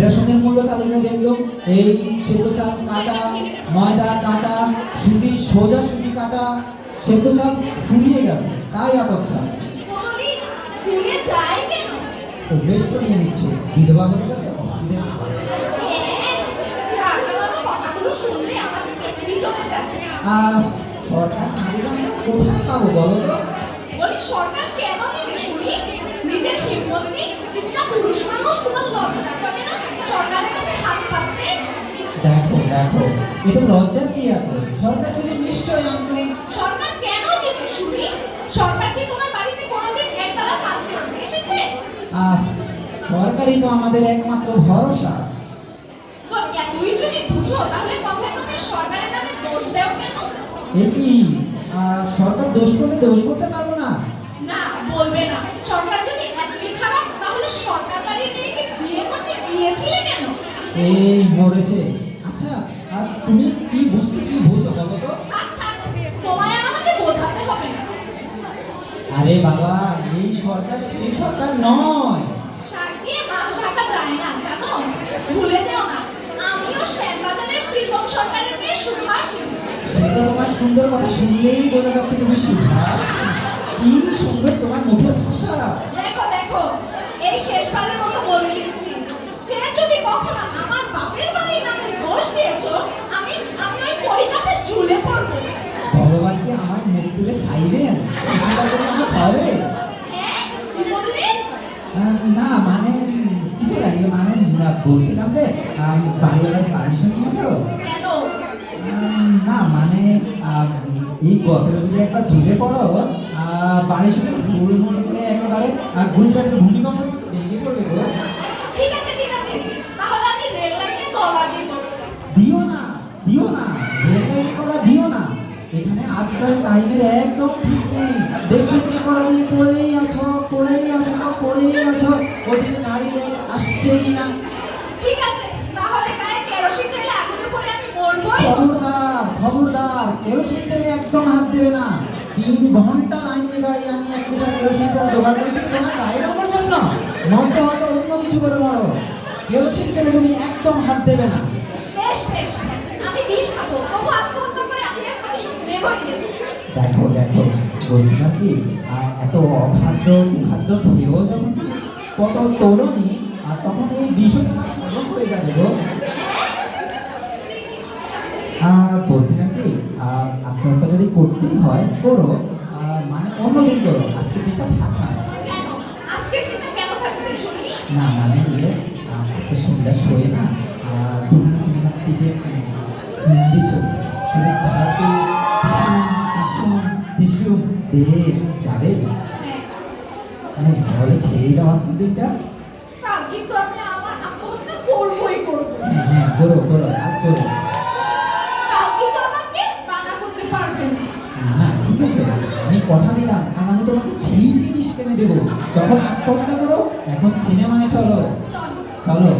রেশনের মূল্য তালিকা দেখল এই সেদ্ধ চাল কাটা ময়দা কাটা সুজি সোজা সুতি কাটা সেদ্ধ চাল ফুরিয়ে গেছে তাই আতপ চাল। বেশ তো নিয়ে নিচ্ছে। বিধবা অসুবিধা সরকার কোথায় পাবো বলো তো? সরকার কেন শুনি? নিজের দেখো এটা লজ্জার কি আছে? সরকার যদি নিশ্চয় আনবে? সরকার কেন দেবে শুনি? সরকার কি তোমার বাড়িতে কোনোদিন একবেলা কালকে এসেছে? আহ সরকারই তো আমাদের একমাত্র ভরসা। তো এতই যদি বুঝো তাহলে কথায় কথায় সরকারের নামে দোষ দেও কেন? এ কি? সরকার দোষ করলে দোষ করতে পারব না? না বলবে না। সরকার যদি এতই খারাপ তাহলে সরকার মেয়েকে বিয়ে করতে গিয়েছিলে কেন? এই মরেছে। আচ্ছা আর তুমি কি বুঝতে কি বুঝো বলো তো? তোমায় আমাকে বোঝাতে হবে। আরে বাবা এই সরকার সেই সরকার নয়। শাক মাছ ঢাকা যায় না জানো? ভুলে যেও না। আমিও শ্যামবাজারের প্রীতম সরকারের মেয়ে সুভাষী। সেটা তোমার সুন্দর কথা শুনলেই বোঝা যাচ্ছে তুমি সুভাষ। কি সুন্দর তোমার মুখের ভাষা। দেখো দেখো এই শেষবারের মতো বলে দিচ্ছি ফের যদি কখনো আমার বাপের বাড়ির নামে দোষ দিয়েছ আমি আমি ওই পরিতাপে ঝুলে পড়ব। ভগবান কি আমার মুখ তুলে চাইবেন? হবে? হ্যাঁ না মানে কিছু নাই মানে না, বলছিলাম যে বাড়িওয়ালার পারমিশন নিয়েছো? না মানে এই গতরে যদি একবার ঝুলে পড়ো। বাড়ির সঙ্গে ভুল মনে করে একেবারে আহ, গুজরাটের ভূমিকম্প ভেঙে পড়বে গো। ঠিক আছে ঠিক আছে তাহলে আমি রেল লাইনে তলা দিব দিও না দিও না রেলগাড়ি করা দিও না এখানে আজকাল টাইমের একদম ঠিক নেই। দেখবে তুমি দিয়ে পড়েই আছো পড়েই আছো পড়েই আছো। ওদিকে নারীদের আসছেই না? ঠিক আছে তাহলে গায়ে কেরোসিন ঢেলে আগুনের পরে আমি মরবই। খবরদার খবরদার কেরোসিন তেলে একদম হাত দেবে না। তিন ঘণ্টা লাইনে দাঁড়িয়ে আমি এক লিটার কেরোসিন তেল জোগাড় করেছি তোমার গায়ে ঢোকার জন্য। মনটা হয়তো অন্য কিছু করে মারো কেরোসিন তেলে তুমি একদম হাত দেবে না বেশ বেশ আমি বিষ খাব তবু আত্মহত্যা করে আমি এক প্রতিশোধ নেবই নেব দেখো দেখো বলছিলাম কি এত অখাদ্য কুখাদ্য খেয়েও যখন কত তরুণী আর তখন এই বিষয় তোমার হয়ে যাবে গো বলছিলাম কি আহ, যদি করতেই হয় করো মানে অন্যদিন করো আজকে দিনটা থাক না না মানে ইয়ে আজকে সন্ধ্যা শোয়ে না দুখানা সিনেমা টিকিট হিন্দি ছবি। টিসুম বেশ যাবে ছেড়ে দাও আমি আমার আত্মহত্যা করবই করব। হ্যাঁ হ্যাঁ করো করো আর করো। কাল কিন্তু আমাকে মানা করতে পারবে না। ঠিক আছে আমি কথা দিলাম কাল আমি তোমাকে ঠিকই বিষ কিনে দেবো? তখন আত্মহত্যা করো এখন সিনেমায় চলো। চলো।